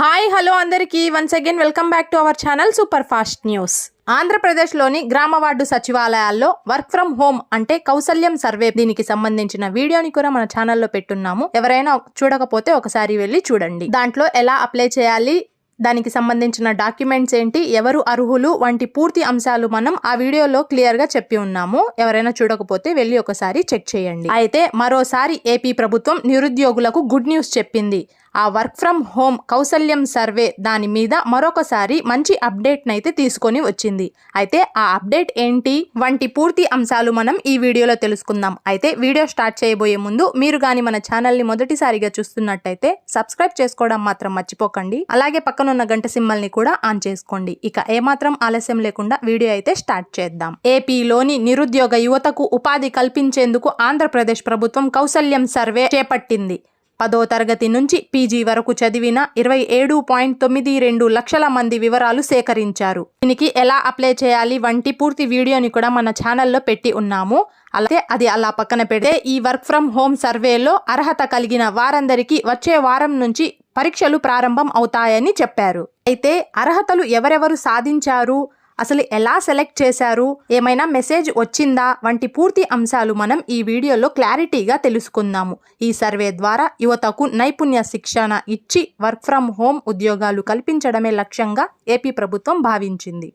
Hi hello అందరికీ. Once again welcome back to our channel super fast news ఆంధ్రప్రదేశ్లోని గ్రామ ward సచివాలయాల్లో work from home అంటే కౌశల్యం survey దీనికి సంబంధించిన వీడియోని కూడా మన ఛానల్లో పెట్టున్నాము. ఎవరైనా చూడకపోతే ఒకసారి వెళ్ళి చూడండి. దాంట్లో ఎలా అప్లై చేయాలి దానికి సంబంధించిన డాక్యుమెంట్స్ ఏంటి ఎవరు అర్హులు వంటి పూర్తి అంశాలు మనం ఆ వీడియోలో క్లియర్గా చెప్పి ఉన్నాము. ఎవరైనా చూడకపోతే వెళ్ళి ఒకసారి చెక్ చేయండి. అయితే మరోసారి ఏపీ ప్రభుత్వం నిరుద్యోగులకు గుడ్ న్యూస్ చెప్పింది. ఆ వర్క్ ఫ్రమ్ హోమ్ కౌశల్యం సర్వే దాని మీద మరొకసారి మంచి అప్డేట్నైతే తీసుకొని వచ్చింది. అయితే ఆ అప్డేట్ ఏంటి? వంటి పూర్తి అంశాలు మనం ఈ వీడియోలో తెలుసుకుందాం. అయితే వీడియో స్టార్ట్ చేయబోయే ముందు మీరు కానీ మన ఛానల్ని మొదటిసారిగా చూస్తున్నట్టయితే సబ్స్క్రైబ్ చేసుకోవడం మాత్రం మర్చిపోకండి. అలాగే పక్కనున్న గంట సింబల్ని కూడా ఆన్ చేసుకోండి. ఇక ఏమాత్రం ఆలస్యం లేకుండా వీడియో అయితే స్టార్ట్ చేద్దాం. ఏపీలోని నిరుద్యోగ యువతకు ఉపాధి కల్పించేందుకు ఆంధ్రప్రదేశ్ ప్రభుత్వం కౌశల్యం సర్వే చేపట్టింది. పదో తరగతి నుంచి పీజీ వరకు చదివిన ఇరవై ఏడు పాయింట్ తొమ్మిది రెండు లక్షల మంది వివరాలు సేకరించారు. దీనికి ఎలా అప్లై చేయాలి వంటి పూర్తి వీడియోని కూడా మన ఛానల్లో పెట్టి ఉన్నాము. అలాగే అది అలా పక్కన పెడితే ఈ వర్క్ ఫ్రం హోమ్ సర్వేలో అర్హత కలిగిన వారందరికీ వచ్చే వారం నుంచి పరీక్షలు ప్రారంభం అవుతాయని చెప్పారు. అయితే అర్హతలు ఎవరెవరు సాధించారు? అసలు ఎలా సెలెక్ట్ చేశారు? ఏమైనా మెసేజ్ వచ్చిందా? వంటి పూర్తి అంశాలు మనం ఈ వీడియోలో క్లారిటీగా తెలుసుకుందాము. ఈ సర్వే ద్వారా యువతకు నైపుణ్య శిక్షణ ఇచ్చి వర్క్ ఫ్రం హోమ్ ఉద్యోగాలు కల్పించడమే లక్ష్యంగా ఏపీ ప్రభుత్వం భావించింది.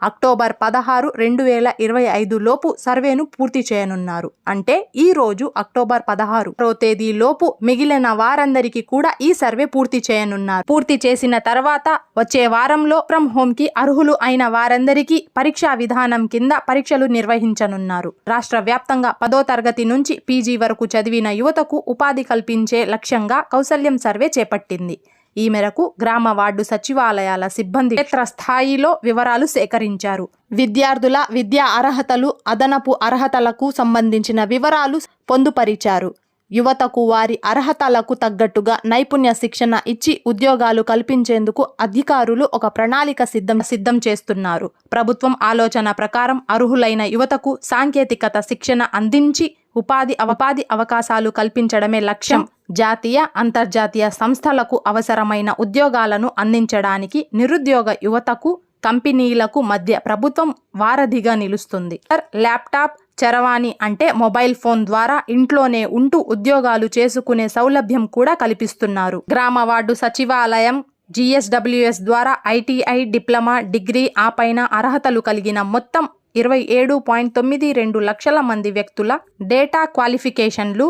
అక్టోబర్ పదహారు రెండు వేల ఇరవై ఐదు లోపు సర్వేను పూర్తి చేయనున్నారు. అంటే ఈ రోజు అక్టోబర్ పదహారు తేదీ లోపు మిగిలిన వారందరికీ కూడా ఈ సర్వే పూర్తి చేయనున్నారు. పూర్తి చేసిన తర్వాత వచ్చే వారంలో ఫ్రమ్ హోమ్కి అర్హులు అయిన వారందరికీ పరీక్షా విధానం కింద పరీక్షలు నిర్వహించనున్నారు. రాష్ట్ర వ్యాప్తంగా పదో తరగతి నుంచి పీజీ వరకు చదివిన యువతకు ఉపాధి కల్పించే లక్ష్యంగా కౌశల్యం సర్వే చేపట్టింది. ఈ మేరకు గ్రామ వార్డు సచివాలయాల సిబ్బంది క్షేత్ర స్థాయిలో వివరాలు సేకరించారు. విద్యార్థుల విద్యా అర్హతలు అదనపు అర్హతలకు సంబంధించిన వివరాలు పొందుపరిచారు. యువతకు వారి అర్హతలకు తగ్గట్టుగా నైపుణ్య శిక్షణ ఇచ్చి ఉద్యోగాలు కల్పించేందుకు అధికారులు ఒక ప్రణాళిక సిద్ధం సిద్ధం చేస్తున్నారు. ప్రభుత్వం ఆలోచన ప్రకారం అర్హులైన యువతకు సాంకేతికత శిక్షణ అందించి ఉపాధి అవపాధి అవకాశాలు కల్పించడమే లక్ష్యం. జాతీయ అంతర్జాతీయ సంస్థలకు అవసరమైన ఉద్యోగాలను అందించడానికి నిరుద్యోగ యువతకు కంపెనీలకు మధ్య ప్రభుత్వం వారధిగా నిలుస్తుంది. ల్యాప్టాప్ చరవాణి అంటే మొబైల్ ఫోన్ ద్వారా ఇంట్లోనే ఉంటూ ఉద్యోగాలు చేసుకునే సౌలభ్యం కూడా కల్పిస్తున్నారు. గ్రామ వార్డు సచివాలయం జిఎస్డబ్ల్యూఎస్ ద్వారా ఐటీఐ డిప్లొమా డిగ్రీ ఆ పైన అర్హతలు కలిగిన మొత్తం ఇరవై ఏడు పాయింట్ తొమ్మిది రెండు లక్షల మంది వ్యక్తుల డేటా క్వాలిఫికేషన్లు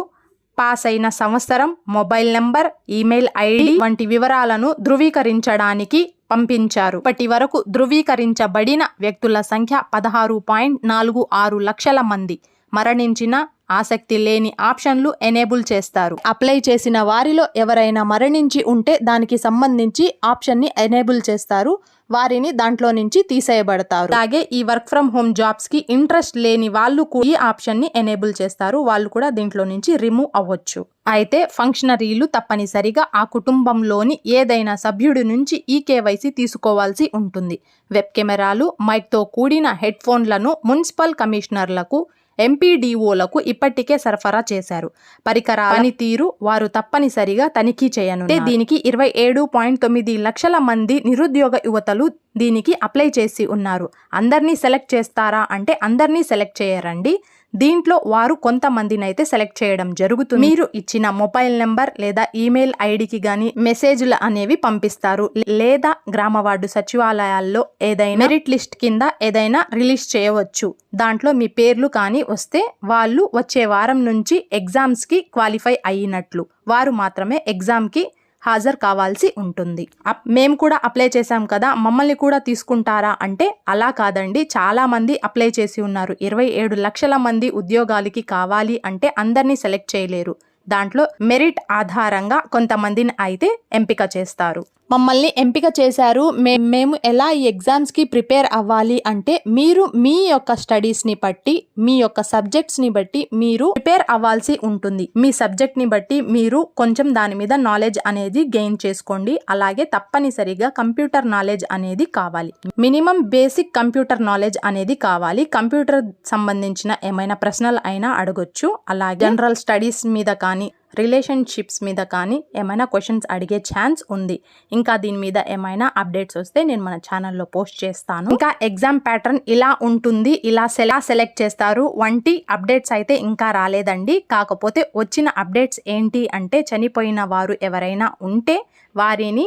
పాస్ అయిన సంవత్సరం మొబైల్ నంబర్ ఈమెయిల్ ఐడి వంటి వివరాలను ధృవీకరించడానికి పంపించారు. ఇప్పటి వరకు ధృవీకరించబడిన వ్యక్తుల సంఖ్య పదహారు పాయింట్ నాలుగు ఆరు లక్షల మంది. మరణించిన ఆసక్తి లేని ఆప్షన్లు ఎనేబుల్ చేస్తారు. అప్లై చేసిన వారిలో ఎవరైనా మరణించి ఉంటే దానికి సంబంధించి ఆప్షన్ని ఎనేబుల్ చేస్తారు. వారిని దాంట్లో నుంచి తీసేయబడతారు. అలాగే ఈ వర్క్ ఫ్రం హోమ్ జాబ్స్కి ఇంట్రెస్ట్ లేని వాళ్ళు కూడా ఈ ఆప్షన్ని ఎనేబుల్ చేస్తారు. వాళ్ళు కూడా దీంట్లో నుంచి రిమూవ్ అవ్వచ్చు. అయితే ఫంక్షనరీలు తప్పనిసరిగా ఆ కుటుంబంలోని ఏదైనా సభ్యుడి నుంచి ఈ కేవైసీ తీసుకోవాల్సి ఉంటుంది. వెబ్ కెమెరాలు మైక్తో కూడిన హెడ్ ఫోన్లను మున్సిపల్ కమిషనర్లకు ఎంపీడీఓలకు ఇప్పటికే సరఫరా చేశారు. పరికరాల పనితీరు వారు తప్పనిసరిగా తనిఖీ చేయను దీనికి ఇరవై ఏడు పాయింట్ తొమ్మిది లక్షల మంది నిరుద్యోగ యువతలు దీనికి అప్లై చేసి ఉన్నారు. అందరినీ సెలెక్ట్ చేస్తారా అంటే అందరినీ సెలెక్ట్ చేయరండి. దీంట్లో వారు కొంతమందిని అయితే సెలెక్ట్ చేయడం జరుగుతుంది. మీరు ఇచ్చిన మొబైల్ నెంబర్ లేదా ఈమెయిల్ ఐడికి గాని మెసేజ్లు అనేవి పంపిస్తారు. లేదా గ్రామ వార్డు సచివాలయాల్లో ఏదైనా మెరిట్ లిస్ట్ కింద ఏదైనా రిలీజ్ చేయవచ్చు. దాంట్లో మీ పేర్లు కానీ వస్తే వాళ్ళు వచ్చే వారం నుంచి ఎగ్జామ్స్కి క్వాలిఫై అయినట్లు. వారు మాత్రమే ఎగ్జామ్కి హాజరు కావాల్సి ఉంటుంది. అప్- మేము కూడా అప్లై చేశాం కదా మమ్మల్ని కూడా తీసుకుంటారా అంటే అలా కాదండి. చాలా మంది అప్లై చేసి ఉన్నారు. ఇరవై ఏడు లక్షల మంది ఉద్యోగాలకి కావాలి అంటే అందరినీ సెలెక్ట్ చేయలేరు. దాంట్లో మెరిట్ ఆధారంగా కొంతమందిని అయితే ఎంపిక చేస్తారు. మమ్మల్ని ఎంపిక చేశారు. మే- మేము ఎలా ఈ ఎగ్జామ్స్కి ప్రిపేర్ అవ్వాలి అంటే మీరు మీ యొక్క స్టడీస్ని బట్టి మీ యొక్క సబ్జెక్ట్స్ని బట్టి మీరు ప్రిపేర్ అవ్వాల్సి ఉంటుంది. మీ సబ్జెక్ట్ని బట్టి మీరు కొంచెం దాని మీద నాలెడ్జ్ అనేది గెయిన్ చేసుకోండి. అలాగే తప్పనిసరిగా కంప్యూటర్ నాలెడ్జ్ అనేది కావాలి. మినిమం బేసిక్ కంప్యూటర్ నాలెడ్జ్ అనేది కావాలి. కంప్యూటర్ సంబంధించిన ఏమైనా ప్రశ్నలు అయినా అడగొచ్చు. అలాగే జనరల్ స్టడీస్ మీద కానీ రిలేషన్షిప్స్ మీద కానీ ఏమైనా క్వశ్చన్స్ అడిగే ఛాన్స్ ఉంది. ఇంకా దీని మీద ఏమైనా అప్డేట్స్ వస్తే నేను మన ఛానల్లో పోస్ట్ చేస్తాను. ఇంకా ఎగ్జామ్ ప్యాటర్న్ ఇలా ఉంటుంది ఇలా ఎలా సెలెక్ట్ చేస్తారు. వంటి అప్డేట్స్ అయితే ఇంకా రాలేదండి. కాకపోతే వచ్చిన అప్డేట్స్ ఏంటి అంటే చనిపోయిన వారు ఎవరైనా ఉంటే వారిని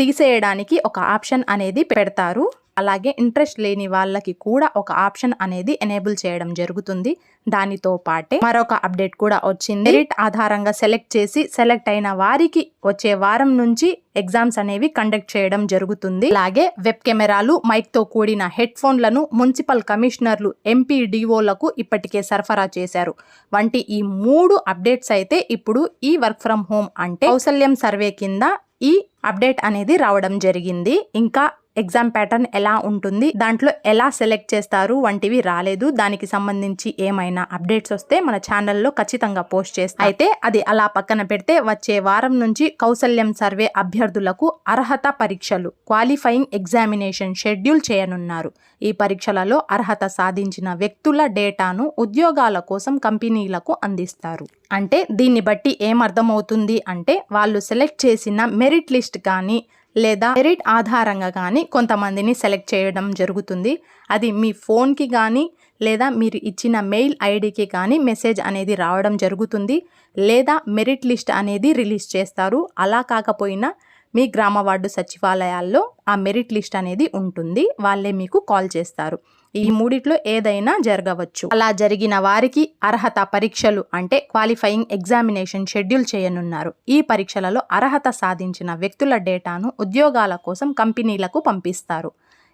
తీసేయడానికి ఒక ఆప్షన్ అనేది పెడతారు. అలాగే ఇంట్రెస్ట్ లేని వాళ్ళకి కూడా ఒక ఆప్షన్ అనేది ఎనేబుల్ చేయడం జరుగుతుంది. దానితో పాటే మరొక అప్డేట్ కూడా వచ్చింది. మెరిట్ ఆధారంగా సెలెక్ట్ చేసి సెలెక్ట్ అయిన వారికి వచ్చే వారం నుంచి ఎగ్జామ్స్ అనేవి కండక్ట్ చేయడం జరుగుతుంది. అలాగే వెబ్ కెమెరాలు మైక్తో కూడిన హెడ్ ఫోన్లను మున్సిపల్ కమిషనర్లు ఎంపీ డిఓలకు ఇప్పటికే సరఫరా చేశారు. వంటి ఈ మూడు అప్డేట్స్ అయితే ఇప్పుడు ఈ వర్క్ ఫ్రం హోమ్ అంటే కౌశల్యం సర్వే కింద ఈ అప్డేట్ అనేది రావడం జరిగింది. ఇంకా ఎగ్జామ్ ప్యాటర్న్ ఎలా ఉంటుంది దాంట్లో ఎలా సెలెక్ట్ చేస్తారు వంటివి రాలేదు. దానికి సంబంధించి ఏమైనా అప్డేట్స్ వస్తే మన ఛానల్లో ఖచ్చితంగా పోస్ట్ చేస్తాం. అయితే అది అలా పక్కన పెడితే వచ్చే వారం నుంచి కౌశల్యం సర్వే అభ్యర్థులకు అర్హత పరీక్షలు క్వాలిఫైయింగ్ ఎగ్జామినేషన్ షెడ్యూల్ చేయనున్నారు. ఈ పరీక్షలలో అర్హత సాధించిన వ్యక్తుల డేటాను ఉద్యోగాల కోసం కంపెనీలకు అందిస్తారు. అంటే దీన్ని బట్టి ఏమర్థమవుతుంది అంటే వాళ్ళు సెలెక్ట్ చేసిన మెరిట్ లిస్ట్ కానీ లేదా మెరిట్ ఆధారంగా కానీ కొంతమందిని సెలెక్ట్ చేయడం జరుగుతుంది. అది మీ ఫోన్కి కానీ లేదా మీరు ఇచ్చిన మెయిల్ ఐడికి కానీ మెసేజ్ అనేది రావడం జరుగుతుంది. లేదా మెరిట్ లిస్ట్ అనేది రిలీజ్ చేస్తారు. అలా కాకపోయినా మీ గ్రామ వార్డు సచివాలయాల్లో ఆ మెరిట్ లిస్ట్ అనేది ఉంటుంది. వాళ్ళే మీకు కాల్ చేస్తారు. ఈ మూడిట్లో ఏదైనా జరగవచ్చు. అలా జరిగిన వారికి అర్హత పరీక్షలు అంటే క్వాలిఫైయింగ్ ఎగ్జామినేషన్ షెడ్యూల్ చేయనున్నారు. ఈ పరీక్షలలో అర్హత సాధించిన వ్యక్తుల డేటాను ఉద్యోగాల కోసం కంపెనీలకు పంపిస్తారు.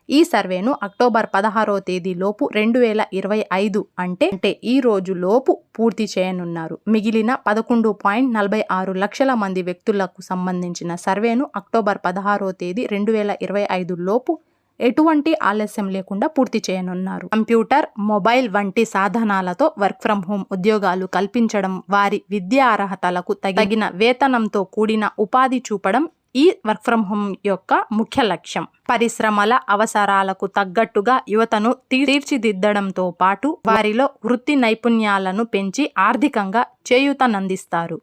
ఈ సర్వేను అక్టోబర్ పదహారో తేదీ లోపు రెండు వేల ఇరవై ఐదు అంటే అంటే ఈ రోజు లోపు పూర్తి చేయనున్నారు. మిగిలిన పదకొండు పాయింట్ నలభై ఆరు లక్షల మంది వ్యక్తులకు సంబంధించిన సర్వేను అక్టోబర్ పదహారో తేదీ రెండు వేల ఇరవై ఐదు లోపు ఎటువంటి ఆలస్యం లేకుండా పూర్తి చేయనున్నారు. కంప్యూటర్ మొబైల్ వంటి సాధనాలతో వర్క్ ఫ్రం హోమ్ ఉద్యోగాలు కల్పించడం వారి విద్యా అర్హతలకు తగిన వేతనంతో కూడిన ఉపాధి చూపడం ఈ వర్క్ ఫ్రం హోమ్ యొక్క ముఖ్య లక్ష్యం. పరిశ్రమల అవసరాలకు తగ్గట్టుగా యువతను తీర్చిదిద్దడంతో పాటు వారిలో వృత్తి నైపుణ్యాలను పెంచి ఆర్థికంగా చేయూతనందిస్తారు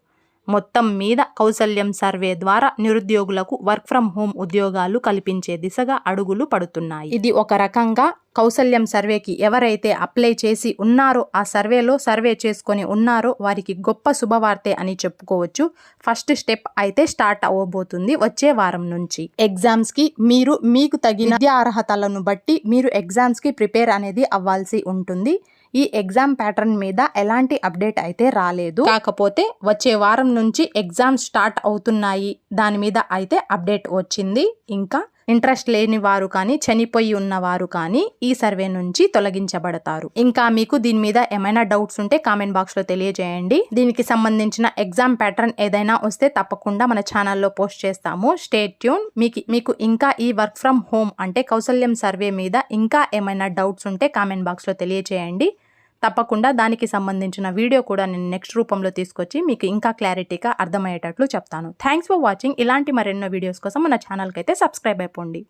మొత్తం మీద కౌశల్యం సర్వే ద్వారా నిరుద్యోగులకు వర్క్ ఫ్రం హోమ్ ఉద్యోగాలు కల్పించే దిశగా అడుగులు పడుతున్నాయి. ఇది ఒక రకంగా కౌశల్యం సర్వేకి ఎవరైతే అప్లై చేసి ఉన్నారో ఆ సర్వేలో సర్వే చేసుకొని ఉన్నారో వారికి గొప్ప శుభవార్తే అని చెప్పుకోవచ్చు. ఫస్ట్ స్టెప్ అయితే స్టార్ట్ అవ్వబోతుంది వచ్చే వారం నుంచి. ఎగ్జామ్స్కి మీరు మీకు తగిన విద్యా అర్హతలను బట్టి మీరు ఎగ్జామ్స్కి ప్రిపేర్ అనేది అవ్వాల్సి ఉంటుంది. ఈ ఎగ్జామ్ ప్యాటర్న్ మీద ఎలాంటి అప్డేట్ అయితే రాలేదు. కాకపోతే వచ్చే వారం నుంచి ఎగ్జామ్ స్టార్ట్ అవుతున్నాయి. దాని మీద అయితే అప్డేట్ వచ్చింది. ఇంకా ఇంట్రెస్ట్ లేని వారు కానీ చనిపోయి ఉన్నవారు కానీ ఈ సర్వే నుంచి తొలగించబడతారు. ఇంకా మీకు దీని మీద ఏమైనా డౌట్స్ ఉంటే కామెంట్ బాక్స్లో తెలియజేయండి. దీనికి సంబంధించిన ఎగ్జామ్ ప్యాటర్న్ ఏదైనా వస్తే తప్పకుండా మన ఛానల్లో పోస్ట్ చేస్తాము. స్టేట్ ట్యూన్ మీకు మీకు ఇంకా ఈ వర్క్ ఫ్రమ్ హోమ్ అంటే కౌశల్యం సర్వే మీద ఇంకా ఏమైనా డౌట్స్ ఉంటే కామెంట్ బాక్స్లో తెలియజేయండి. తప్పకుండా దానికి సంబంధించిన వీడియో కూడా నేను నెక్స్ట్ రూపంలో తీసుకొచ్చి మీకు ఇంకా క్లారిటీగా అర్థమయ్యేటట్లు చెప్తాను. థ్యాంక్స్ ఫర్ వాచింగ్ ఇలాంటి మరెన్నో వీడియోస్ కోసం మన ఛానల్కి అయితే సబ్స్క్రైబ్ అయిపోండి.